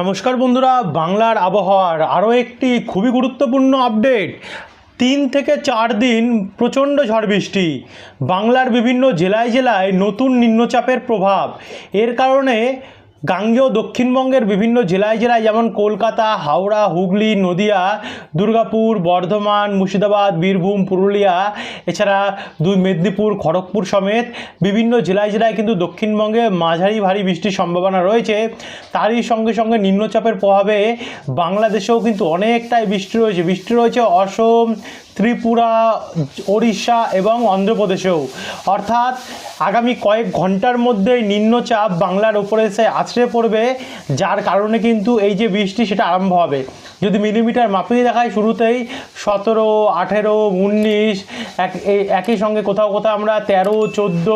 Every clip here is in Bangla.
নমস্কার বন্ধুরা, বাংলার আবহাওয়ার আরও একটি খুবই গুরুত্বপূর্ণ আপডেট। তিন থেকে চার দিন প্রচণ্ড ঝড় বৃষ্টি। বাংলার বিভিন্ন জেলায় জেলায় নতুন নিম্নচাপের প্রভাব। এর কারণে গাঙ্গেয় দক্ষিণবঙ্গের বিভিন্ন জেলায় জেলায় যেমন কলকাতা, হাওড়া, হুগলি, নদিয়া, দুর্গাপুর, বর্ধমান, মুর্শিদাবাদ, বীরভূম, পুরুলিয়া, এছাড়া দুই মেদিনীপুর, খড়গপুর সমেত বিভিন্ন জেলায় জেলায় কিন্তু দক্ষিণবঙ্গে মাঝারি ভারী বৃষ্টির সম্ভাবনা রয়েছে। তারই সঙ্গে সঙ্গে নিম্নচাপের প্রভাবে বাংলাদেশেও কিন্তু অনেকটাই বৃষ্টি রয়েছে। বৃষ্টি রয়েছে অসম ত্রিপুরা, ওড়িশা এবং অন্ধ্রপ্রদেশেও। অর্থাৎ আগামী কয়েক ঘণ্টার মধ্যেই নিম্নচাপ বাংলার ওপরে এসে আছড়ে পড়বে, যার কারণে কিন্তু এই যে বৃষ্টি সেটা আরম্ভ হবে। যদি মিলিমিটার মাপিয়ে দেখায় শুরুতেই, সতেরো, আঠেরো, উনিশ, এক একই সঙ্গে কোথাও কোথাও আমরা তেরো, চোদ্দ,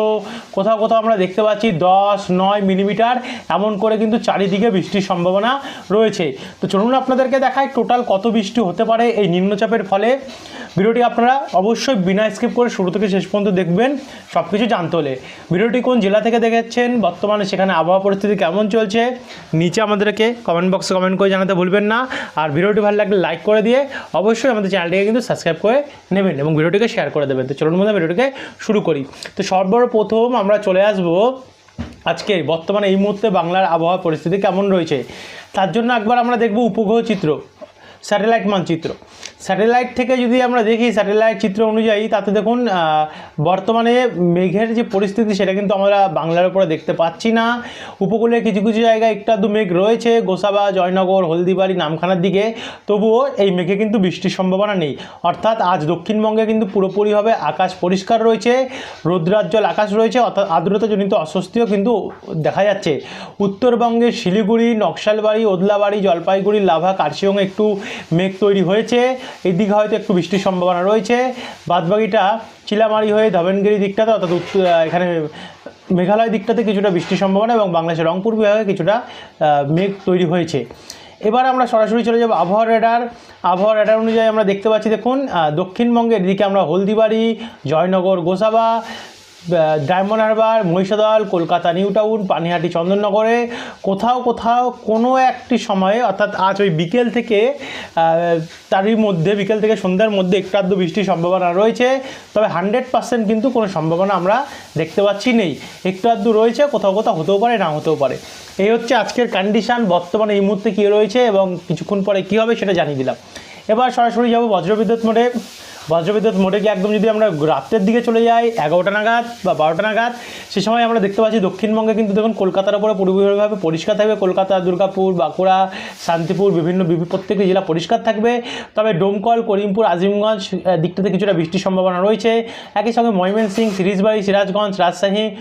কোথাও কোথাও আমরা দেখতে পাচ্ছি দশ, নয় মিলিমিটার, এমন করে কিন্তু চারিদিকে বৃষ্টির সম্ভাবনা রয়েছে। তো চলুন আপনাদেরকে দেখায় টোটাল কত বৃষ্টি হতে পারে এই নিম্নচাপের ফলে। ভিডিওটি আপনারা অবশ্যই বিনা স্কিপ করে শুরু থেকে শেষ পর্যন্ত দেখবেন সব কিছু জানতে হলে। ভিডিওটি কোন জেলা থেকে দেখেছেন, বর্তমানে সেখানে আবহাওয়া পরিস্থিতি কেমন চলছে, নিচে আমাদেরকে কমেন্ট বক্সে কমেন্ট করে জানাতে ভুলবেন না। আর ভিডিওটি ভালো লাগলে লাইক করে দিয়ে অবশ্যই আমাদের চ্যানেলটিকে কিন্তু সাবস্ক্রাইব করে নেবেন এবং ভিডিওটিকে শেয়ার করে দেবেন। তো চলুন মধ্যে ভিডিওটিকে শুরু করি। তো সর্বপ্রথম আমরা চলে আসব আজকে বর্তমানে এই মুহূর্তে বাংলার আবহাওয়া পরিস্থিতি কেমন রয়েছে। তার জন্য একবার আমরা দেখব উপগ্রহ চিত্র স্যাটেলাইট মানচিত্র স্যাটেলাইট থেকে যদি আমরা দেখি স্যাটেলাইট চিত্র অনুযায়ী, তাতে দেখুন বর্তমানে মেঘের যে পরিস্থিতি, সেটা কিন্তু আমরা বাংলার উপরে দেখতে পাচ্ছি না। উপকূলে কিছু কিছু জায়গায় একটু আধটু মেঘ রয়েছে, গোসাবা, জয়নগর, হলদিবাড়ি, নামখানার দিকে। তবুও এই মেঘে কিন্তু বৃষ্টির সম্ভাবনা নেই। অর্থাৎ আজ দক্ষিণবঙ্গে কিন্তু পুরোপুরিভাবে আকাশ পরিষ্কার রয়েছে রৌদ্রাজ্জল আকাশ রয়েছে, অর্থাৎ আর্দ্রতাজনিত অস্বস্তিও কিন্তু দেখা যাচ্ছে। উত্তরবঙ্গের শিলিগুড়ি, নকশালবাড়ি, ওদলাবাড়ি, জলপাইগুড়ি, লাভা কার্শিয়ংয়ে একটু মেঘ তৈরি হয়েছে। এই হয়তো একটু বৃষ্টির সম্ভাবনা রয়েছে। বাদবাকিটা চিলামারি হয়ে ধবেনগিরি দিকটাতে অর্থাৎ এখানে মেঘালয় দিকটাতে কিছুটা বৃষ্টির সম্ভাবনা এবং বাংলাদেশের রংপুর বিভাগে কিছুটা মেঘ তৈরি হয়েছে। এবার আমরা সরাসরি চলে যাব আবহাওয়া রেডার আবহাওয়া রেডার অনুযায়ী আমরা দেখতে পাচ্ছি, দেখুন দক্ষিণবঙ্গের দিকে আমরা Haldibari, Joynagar, Gosaba Diamond Harbour, Mahishadal, Kolkata, New Town, Panihati, চন্দননগরে কোথাও কোথাও কোনো একটি সময়ে, অর্থাৎ আজ ওই বিকেল থেকে তারই মধ্যে, বিকেল থেকে সন্ধ্যার মধ্যে একটু আধটু বৃষ্টির সম্ভাবনা রয়েছে, তবে হান্ড্রেড পার্সেন্ট কিন্তু কোনো সম্ভাবনা আমরা দেখতে পাচ্ছি নেই। একটু আধটু রয়েছে, কোথাও কোথাও হতেও পারে, না হতেও পারে। এই হচ্ছে আজকের কন্ডিশান বর্তমানে এই মুহূর্তে কী রয়েছে এবং কিছুক্ষণ পরে কী হবে সেটা জানিয়ে দিলাম। এবার সরাসরি যাব বজ্রবিদ্যুৎ মোডে। বজ্রবিদ্যুৎ মোটে কি একদম যদি আমরা রাত্রের দিকে চলে যাই, এগারোটা নাগাদ বা বারোটা নাগাদ, সে সময় আমরা দেখতে পাচ্ছি দক্ষিণবঙ্গে কিন্তু দেখুন কলকাতার উপরে পুরোপুরিভাবে পরিষ্কার থাকবে। কলকাতা, দুর্গাপুর, বাঁকুড়া, শান্তিপুর, বিভিন্ন বিভি- প্রত্যেকটি জেলা পরিষ্কার থাকবে। তবে ডোমকল, করিমপুর, আজিমগঞ্জ দিকটাতে কিছুটা বৃষ্টির সম্ভাবনা রয়েছে। একই সঙ্গে ময়মনসিং, সিরিজবাড়ি, সিরাজগঞ্জ, রাজশাহী,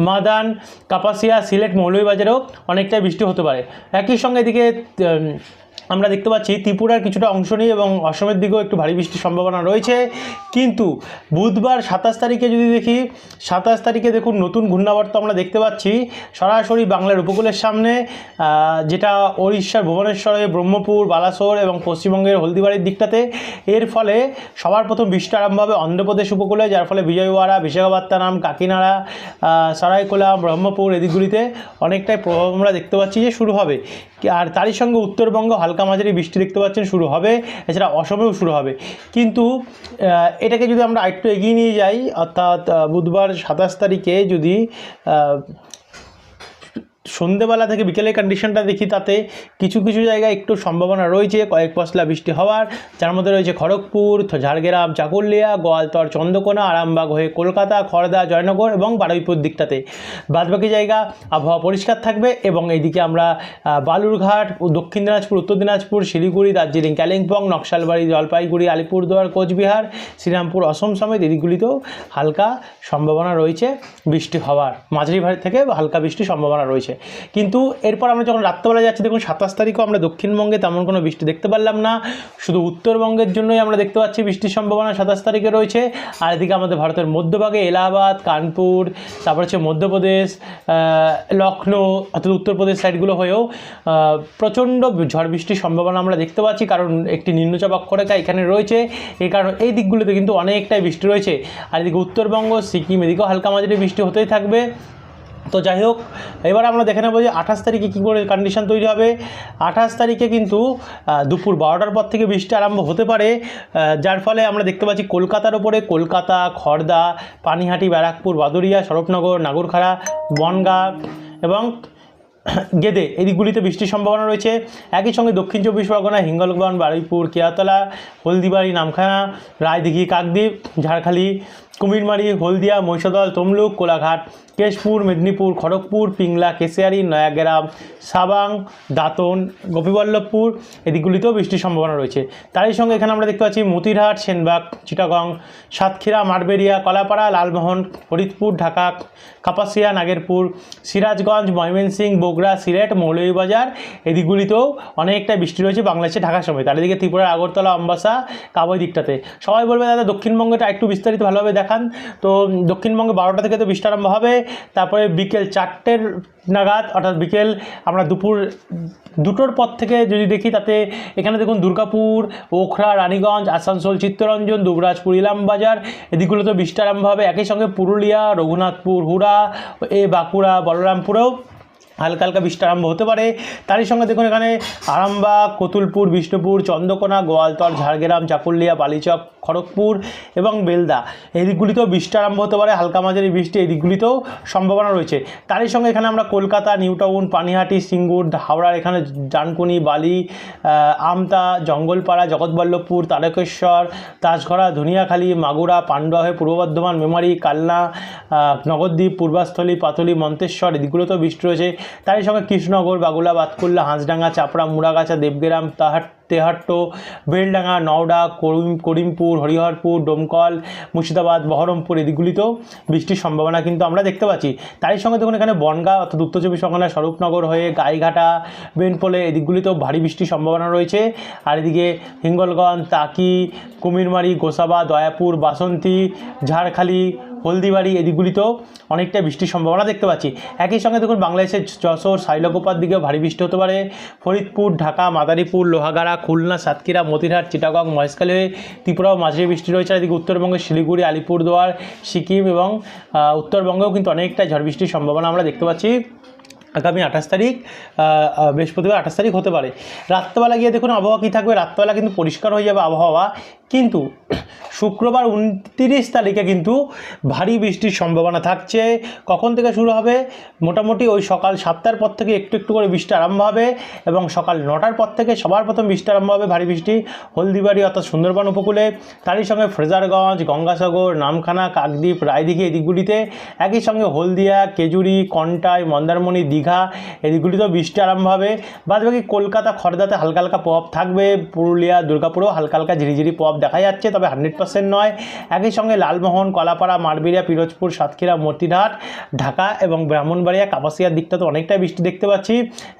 মাদান, কাপাসিয়া, সিলেট, মৌলভীবাজারেও অনেকটাই বৃষ্টি হতে পারে। একই সঙ্গে এদিকে আমরা দেখতে পাচ্ছি ত্রিপুরার কিছুটা অংশ নেই এবং অসমের দিকেও একটু ভারী বৃষ্টির সম্ভাবনা রয়েছে। কিন্তু বুধবার সাতাশ তারিখে যদি দেখি, সাতাশ তারিখে দেখুন নতুন ঘূর্ণাবর্ত আমরা দেখতে পাচ্ছি সরাসরি বাংলার উপকূলের সামনে যেটা ওড়িশার ভুবনেশ্বরে, ব্রহ্মপুর, বালাসোর এবং পশ্চিমবঙ্গের হলদিবাড়ির দিকটাতে। এর ফলে সবার প্রথম বৃষ্টি আরম্ভ হবে অন্ধ্রপ্রদেশ উপকূলে, যার ফলে বিজয়ওয়াড়া, বিশাখাপত্তনম, কাকিনাড়া সরাইকোলা ব্রহ্মপুর এদিকগুলিতে অনেকটাই প্রভাব আমরা দেখতে পাচ্ছি যে শুরু হবে। আর তারই সঙ্গে উত্তরবঙ্গ, হালকা মাঝারি বৃষ্টি দেখতে পাচ্ছেন, শুরু হবে, এছাড়া অসমেও শুরু হবে। কিন্তু এটাকে যদি আমরা আরেকটু এগিয়ে নিয়ে যাই, অর্থাৎ বুধবার সাতাশ তারিখে যদি সন্ধেবেলা থেকে বিকেলের কন্ডিশনটা দেখি তাতে কিছু কিছু জায়গায় একটু সম্ভাবনা রয়েছে, কয়েক পশলা বৃষ্টি হওয়ার। যার মধ্যে রয়েছে খড়গপুর, ঝাড়গ্রাম, চাকুলিয়া, গোয়ালতর, চন্দ্রকোনা, আরামবাগ হয়ে কলকাতা খড়দা জয়নগর এবং বারুইপুর দিকটাতে। বাদবাকি জায়গা আবহাওয়া পরিষ্কার থাকবে এবং এইদিকে আমরা বালুরঘাট দক্ষিণ দিনাজপুর, উত্তর দিনাজপুর, শিলিগুড়ি, দার্জিলিং, কালিম্পং, নকশালবাড়ি, জলপাইগুড়ি, আলিপুরদুয়ার, কোচবিহার, শ্রীরামপুর, অসম সমেত এদিকগুলিতেও হালকা সম্ভাবনা রয়েছে বৃষ্টি হওয়ার। মাঝারি ভারী থেকে হালকা বৃষ্টির সম্ভাবনা রয়েছে। কিন্তু এরপর আমরা যখন রাত্রেবেলা যাচ্ছি, দেখুন সাতাশ তারিখও আমরা দক্ষিণবঙ্গে তেমন কোনো বৃষ্টি দেখতে পারলাম না। শুধু উত্তরবঙ্গের জন্যই আমরা দেখতে পাচ্ছি বৃষ্টির সম্ভাবনা সাতাশ তারিখে রয়েছে। আর এদিকে আমাদের ভারতের মধ্যভাগে এলাহাবাদ, কানপুর, তারপর হচ্ছে মধ্যপ্রদেশ লখনৌ অর্থাৎ উত্তরপ্রদেশ সাইডগুলো হয়েও প্রচণ্ড ঝড় বৃষ্টির সম্ভাবনা আমরা দেখতে পাচ্ছি। কারণ একটি নিম্নচাপ অক্ষরেখা এখানে রয়েছে। এই কারণ এই দিকগুলোতে কিন্তু অনেকটাই বৃষ্টি রয়েছে। আর এদিকে উত্তরবঙ্গ, সিকিম, এদিকেও হালকা মাঝারি বৃষ্টি হতেই থাকবে। তো যাই হোক, এবার আমরা দেখে নেব যে আঠাশ তারিখে কী করে কন্ডিশন তৈরি হবে। আঠাশ তারিখে কিন্তু দুপুর বারোটার পর থেকে বৃষ্টি আরম্ভ হতে পারে যার ফলে আমরা দেখতে পাচ্ছি কলকাতার ওপরে কলকাতা খড়দা পানিহাটি, ব্যারাকপুর বাদুরিয়া শরৎনগর নাগরখাড়া, বনগাঁ এবং গেদে, এই দিকগুলিতে বৃষ্টির সম্ভাবনা রয়েছে। একই সঙ্গে দক্ষিণ চব্বিশ পরগনা, হিঙ্গলগঞ্জ, বারুইপুর কেয়াতলা হলদিবাড়ি, নামখানা, রায়দিঘি, কাকদ্বীপ, ঝাড়খালি কুমিরমারি, হলদিয়া, মহিষাদল, তমলুক, কোলাঘাট, কেশপুর, মেদিনীপুর, খড়গপুর, পিংলা, কেশিয়ারি, নয়াগ্রাম, সাবাং, দাঁতন, গোপীবল্লভপুর, এদিকগুলিতেও বৃষ্টির সম্ভাবনা রয়েছে। তারই সঙ্গে এখানে আমরা দেখতে পাচ্ছি মতিরহাট, সেনবাগ, চিটাগং, সাতক্ষীরা মারবেরিয়া কলাপাড়া, লালমোহন, ফরিদপুর, ঢাকা, কাপাসিয়া, নাগেরপুর, সিরাজগঞ্জ, ময়মনসিংহ, বগুড়া, সিলেট মৌলভীবাজার এদিকগুলিতেও অনেকটা বৃষ্টি রয়েছে বাংলাদেশে ঢাকার সময়। তার দিকে ত্রিপুরার আগরতলা, অম্বাসা কাবই দিকটাতে। সবাই বলবে, দাদা, দক্ষিণবঙ্গটা একটু বিস্তারিত ভালোভাবে দেখান। তো দক্ষিণবঙ্গে বারোটা থেকে তো বৃষ্টি আরম্ভ হবে। তারপরে বিকেল চারটের নাগাদ, অর্থাৎ বিকেল আমরা দুপুর দুটোর পর থেকে যদি দেখি, তাতে এখানে দেখুন দুর্গাপুর, ওখরা, রানীগঞ্জ, আসানসোল, চিত্তরঞ্জন, দুবরাজপুর, ইলামবাজার, এদিকগুলোতে বৃষ্টি আরম্ভ হবে। একই সঙ্গে পুরুলিয়া, রঘুনাথপুর, হুড়া, এ বাঁকুড়া, বলরামপুরেও। হালকা হালকা বৃষ্টি আরম্ভ হতে পারে। তারই সঙ্গে দেখুন এখানে আরামবাগ, কতুলপুর, বিষ্ণুপুর, চন্দ্রকোনা, গোয়ালতর, ঝাড়গ্রাম, চাকুলিয়া, বালিচক, খড়গপুর এবং বেলদা। এই দিকগুলিতেও বৃষ্টি আরম্ভ হতে পারে, হালকা মাঝারি বৃষ্টি এই দিকগুলিতেও সম্ভাবনা রয়েছে। তারই সঙ্গে এখানে আমরা কলকাতা নিউটাউন পানিহাটি, সিঙ্গুর, হাওড়ার এখানে ডানকুনি, বালি আমতা, জঙ্গলপাড়া, জগৎবল্লভপুর, তারকেশ্বর তাজঘরা ধনিয়াখালী, মাগুরা, পান্ডুয়া হয়ে পূর্ব বর্ধমান, মেমারি, কালনা নগরদ্বীপ পূর্বাস্থলী, পাতলি, মন্তেশ্বর এদিকগুলোতেও বৃষ্টি রয়েছে। তারই সঙ্গে কৃষ্ণনগর, বাগুলা, বাতকুল্লা, হাঁসডাঙ্গা, চাপড়া, মুড়াগাছা, দেবগ্রাম, তাহাট, তেহাট্ট, বেলডাঙ্গা, নওডা, করিম, করিমপুর, হরিহরপুর, ডোমকল, মুর্শিদাবাদ, বহরমপুর এদিকগুলিতেও বৃষ্টির সম্ভাবনা কিন্তু আমরা দেখতে পাচ্ছি। তারই সঙ্গে দেখুন এখানে বনগাঁ অর্থাৎ উত্তর চব্বিশ পরগনা, স্বরূপনগর হয়ে গাইঘাটা, বেনপোলে এদিকগুলিতেও ভারী বৃষ্টির সম্ভাবনা রয়েছে। আর এদিকে হিঙ্গলগঞ্জ, তাকি, কুমিরমারি, গোসাবা, দয়াপুর, বাসন্তী, ঝাড়খালি হলদিবাড়ি এদিকগুলিতেও অনেকটা বৃষ্টির সম্ভাবনা দেখতে পাচ্ছি। একই সঙ্গে দেখুন, বাংলাদেশের যশোর, সাইলকোপার দিকেও ভারী বৃষ্টি হতে পারে। ফরিদপুর, ঢাকা, মাদারীপুর, লোহাগাড়া, খুলনা, সাতক্ষীরা, মতিরহাট, চিটাগং, মহেশখালী হয়ে ত্রিপুরাও মাঝারি বৃষ্টি রয়েছে। এদিকে উত্তরবঙ্গের শিলিগুড়ি, আলিপুরদুয়ার, সিকিম এবং উত্তরবঙ্গেও কিন্তু অনেকটা ঝড় বৃষ্টির সম্ভাবনা আমরা দেখতে পাচ্ছি। আগামী আঠাশ তারিখ বৃহস্পতিবার আঠাশ তারিখ হতে পারে। রাত্রেবেলা গিয়ে দেখুন আবহাওয়া কী থাকবে। রাত্রেবেলা কিন্তু পরিষ্কার হয়ে যাবে আবহাওয়া। কিন্তু শুক্রবার উনত্রিশ তারিখে কিন্তু ভারী বৃষ্টির সম্ভাবনা থাকছে। কখন থেকে শুরু হবে? মোটামুটি ওই সকাল সাতটার পর থেকে একটু একটু করে বৃষ্টি আরম্ভ হবে এবং সকাল নটার পর থেকে সবার প্রথম বৃষ্টি আরম্ভ হবে ভারী বৃষ্টি। হলদিবাড়ি অর্থাৎ সুন্দরবন উপকূলে, তারই সঙ্গে ফ্রেজারগঞ্জ, গঙ্গাসাগর, নামখানা, কাকদ্বীপ, রায়দিঘি, এদিকগুলিতে। একই সঙ্গে হলদিয়া, কেজুরি, কন্টাই, মন্দারমণি, দীঘা এদিকগুলিতেও বৃষ্টি আরম্ভ হবে। বাদ বাকি কলকাতা, খড়দাতে হালকা হালকা প্রভাব থাকবে। পুরুলিয়া, দুর্গাপুরেও হালকা হালকা ঝিরিঝিরি প্রভাব দেখা যাচ্ছে, তবে হান্ড্রেড পার্সেন্ট নয়। একই সঙ্গে লালমোহন, কলাপাড়া মারবিরিয়া পিরোজপুর, সাতক্ষীরা, মতিরহাট, ঢাকা এবং ব্রাহ্মণবাড়িয়া, কাপাসিয়ার দিকটা তো অনেকটাই বৃষ্টি দেখতে পাচ্ছি।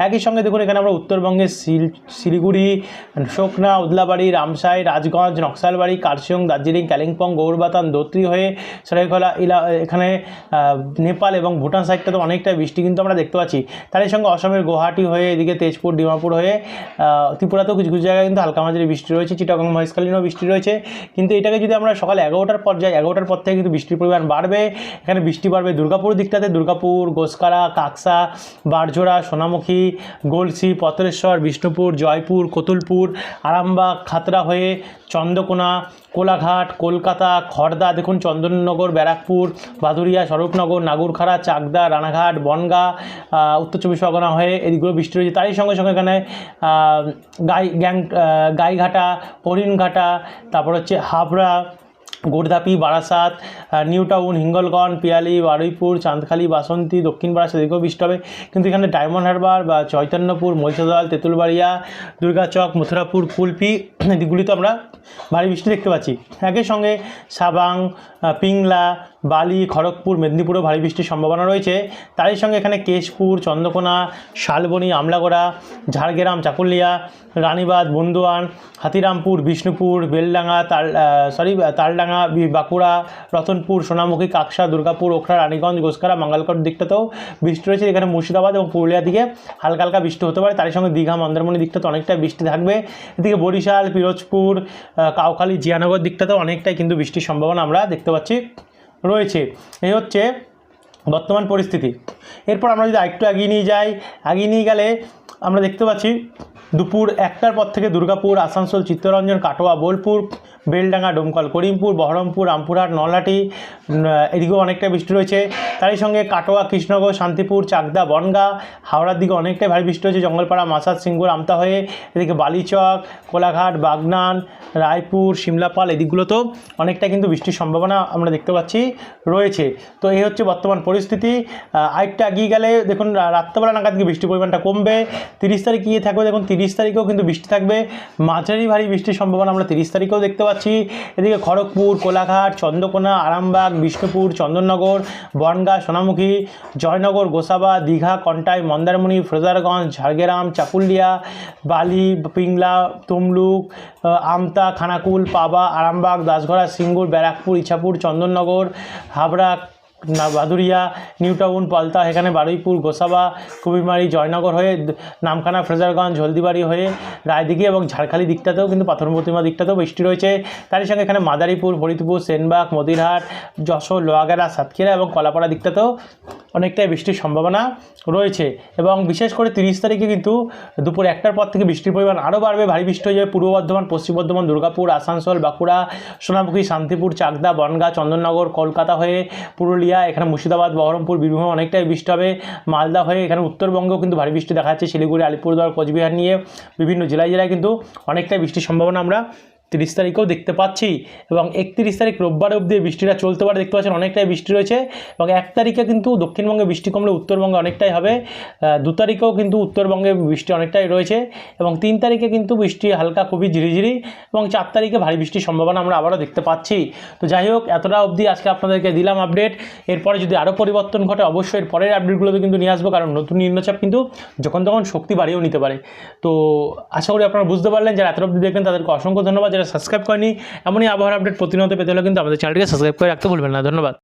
একই সঙ্গে দেখুন, এখানে আমরা উত্তরবঙ্গের শিল শিলিগুড়ি, শোকনা, উদলাবাড়ি, রামসাই, রাজগঞ্জ, নকশালবাড়ি কার্শিয়ং দার্জিলিং, কালিম্পং গৌরবাতান দোত্রি হয়ে সরাইখলা, ইলা, এখানে নেপাল এবং ভুটান সাইডটাতে অনেকটা বৃষ্টি কিন্তু আমরা দেখতে পাচ্ছি। তারই সঙ্গে অসমের গুয়াহাটি হয়ে এদিকে তেজপুর, ডিমাপুর হয়ে ত্রিপুরাতেও কিছু কিছু জায়গায় কিন্তু হালকা মাঝারি বৃষ্টি রয়েছে, চিটাগং মহেশকালীনও বৃষ্টি রয়েছে। কিন্তু এটাকে যদি আমরা সকাল এগারোটার পর যাই, এগারোটার পর থেকে কিন্তু বৃষ্টির পরিমাণ বাড়বে। এখানে বৃষ্টি বাড়বে দুর্গাপুর দিকটাতে, দুর্গাপুর গোসকারা কাকসা, বারজোড়া, সোনামুখী, গোলসি, পতরেশ্বর, বিষ্ণুপুর, জয়পুর, কতুলপুর, আরামবাগ, খাতড়া হয়ে চন্দ্রকোনা, কোলাঘাট, কলকাতা খড়দা দেখুন চন্দননগর, ব্যারাকপুর বাদুরিয়া স্বরূপনগর, নাগুরখাড়া, চাকদা, রানাঘাট, বনগাঁ উত্তর চব্বিশ পরগনা হয়ে এদিকগুলো বৃষ্টি রয়েছে তারই সঙ্গে সঙ্গে এখানে গাই, গ্যাং গাইঘাটা হরিণঘাটা তারপর হচ্ছে হাবড়া গোরধাপি বারাসাত নিউ টাউন হিঙ্গলগঞ্জ, পিয়ালি, বারুইপুর, চাঁদখালি, বাসন্তী, দক্ষিণ বারাসাত, এদিকেও বৃষ্টি হবে। কিন্তু এখানে ডায়মন্ড হারবার বা চৈতন্যপুর, মহিষাদল, তেঁতুলবাড়িয়া, দুর্গাচক, মথুরাপুর, কুলপি, এদিকগুলিতে আমরা ভারী বৃষ্টি দেখতে পাচ্ছি। একই সঙ্গে সাবাং পিংলা বালি, খড়গপুর, মেদিনীপুরেও ভারী বৃষ্টির সম্ভাবনা রয়েছে। তারই সঙ্গে এখানে কেশপুর, চন্দ্রকোনা, শালবনি, আমলাগড়া, ঝাড়গ্রাম, চাকুলিয়া রানীবাদ বন্দুয়ান, হাতিরামপুর, বিষ্ণুপুর, বেলডাঙ্গা, তাল সরি তালডাঙ্গা বাঁকুড়া, রতনপুর, সোনামুখী, কাকসা, দুর্গাপুর, ওখরা, রানীগঞ্জ গোসকারা মঙ্গলকট দিকটাতেও বৃষ্টি রয়েছে। এখানে মুর্শিদাবাদ এবং পুরুলিয়া দিকে হালকা হালকা বৃষ্টি হতে পারে। তারই সঙ্গে দীঘা, মন্দারমণি দিকটাতে অনেকটা বৃষ্টি থাকবে। এদিকে বরিশাল, পিরোজপুর কাউখালী, জিয়ানগর দিকটাতেও অনেকটাই কিন্তু বৃষ্টির সম্ভাবনা আমরা দেখতে পাচ্ছি। রয়েছে। এই হচ্ছে বর্তমান পরিস্থিতি। এরপর আমরা যদি আরেকটু এগিয়ে নিয়ে যাই, এগিয়ে নিয়ে গেলে আমরা দেখতে পাচ্ছি দুপুর একটার পর থেকে দুর্গাপুর আসানসোল চিত্তরঞ্জন কাটোয়া বোলপুর বেলডাঙ্গা ডোমকল করিমপুর বহরমপুর রামপুরহাট নলহাটি উম, এদিকেও অনেকটা বৃষ্টি রয়েছে। তারই সঙ্গে কাটোয়া কৃষ্ণনগর শান্তিপুর চাকদা বনগা হাওড়ার দিকে অনেকটাই ভারী বৃষ্টি হয়েছে। জঙ্গলপাড়া মাসাদ সিঙ্গুর আমতা হয়ে এদিকে বালিচক কোলাঘাট বাগনান রায়পুর সিমলাপাল এদিকগুলোতেও অনেকটা কিন্তু বৃষ্টির সম্ভাবনা আমরা দেখতে পাচ্ছি রয়েছে। তো এই হচ্ছে বর্তমান পরিস্থিতি। আরেকটা এগিয়ে গেলে দেখুন রাত্রেবেলা নাগাদ বৃষ্টির পরিমাণটা কমবে? তিরিশ তারিখ গিয়ে থাকবে, দেখুন তিরিশ তারিখেও কিন্তু বৃষ্টি থাকবে। মাঝারি ভারী বৃষ্টির সম্ভাবনা আমরা তিরিশ তারিখেও দেখতে পাচ্ছি। এদিকে খড়গপুর, কোলাঘাট, চন্দ্রকোনা, আরামবাগ, বিষ্ণুপুর, চন্দননগর, বনগাঁ, সোনামুখী, জয়নগর, গোসাবা, দীঘা, কন্টাই, মন্দারমণি, ফ্রেজারগঞ্জ, ঝাড়গ্রাম, চাকুলিয়া, বালি, পিংলা, তমলুক আমতা, খানাকুল, পাবা, আরামবাগ, দাসগড়া, সিঙ্গুর, ব্যারাকপুর, ইছাপুর, চন্দননগর, হাবড়া বাদুরিয়া নিউ টাউন, পালতা, এখানে বারুইপুর, গোসাবা কুবিরমারি জয়নগর হয়ে নামখানা, ফ্রেজারগঞ্জ, হলদিবাড়ি হয়ে রায়দিঘি এবং ঝাড়খালি দিকটাতেও কিন্তু পাথর প্রতিমা দিকটাতেও বৃষ্টি রয়েছে। তারই সঙ্গে এখানে মাদারীপুর, ফরিদপুর, সেনবাগ মদিরহাট যশোর লোয়াগেরা সাতক্ষীরা এবং কলাপাড়া দিকটাতেও অনেকটাই বৃষ্টির সম্ভাবনা রয়েছে এবং বিশেষ করে তিরিশ তারিখে কিন্তু দুপুর একটার পর থেকে বৃষ্টির পরিমাণ আরও বাড়বে। ভারী বৃষ্টি হয়ে যাবে পূর্ব বর্ধমান, পশ্চিম বর্ধমান, দুর্গাপুর, আসানসোল, বাঁকুড়া, সোনামুখী, শান্তিপুর, চাকদা, বনগাঁ, চন্দননগর, কলকাতা হয়ে পুরুলিয়া এখানে মুর্শিদাবাদ, বহরমপুর, বীরভূম অনেকটাই বৃষ্টি হবে। মালদা হয়ে এখানে উত্তরবঙ্গেও কিন্তু ভারী বৃষ্টি দেখা যাচ্ছে শিলিগুড়ি, আলিপুরদুয়ার, কোচবিহার নিয়ে বিভিন্ন জেলায় জেলায় কিন্তু অনেকটাই বৃষ্টির সম্ভাবনা আমরা তিরিশ তারিখেও দেখতে পাচ্ছি এবং একত্রিশ তারিখ রোববার অবধি বৃষ্টিটা চলতে পারে। দেখতে পাচ্ছেন অনেকটাই বৃষ্টি রয়েছে এবং এক তারিখে কিন্তু দক্ষিণবঙ্গে বৃষ্টি কমলে উত্তরবঙ্গে অনেকটাই হবে। দু তারিখেও কিন্তু উত্তরবঙ্গে বৃষ্টি অনেকটাই রয়েছে এবং তিন তারিখে কিন্তু বৃষ্টি হালকা খুবই ঝিরিঝিরি এবং চার তারিখে ভারী বৃষ্টির সম্ভাবনা আমরা আবারও দেখতে পাচ্ছি। তো যাই হোক, এতটা অবধি আজকে আপনাদেরকে দিলাম আপডেট এরপরে যদি আরও পরিবর্তন ঘটে, অবশ্যই এর পরের আপডেটগুলোতে কিন্তু নিয়ে আসব, কারণ নতুন নিম্নচাপ কিন্তু যখন তখন শক্তি বাড়িয়েও নিতে পারে। তো আশা করি আপনারা বুঝতে পারলেন, যারা এত অবধি দেখলেন, তাদেরকে অসংখ্য ধন্যবাদ। সাবস্ক্রাইব করেনি, এমনই আবহাওয়ার আপডেট প্রতিনিয়ত পেতে হলে কিন্তু আমাদের চ্যানেলটিকে সাবস্ক্রাইব করে রাখতে ভুলবেন না। ধন্যবাদ।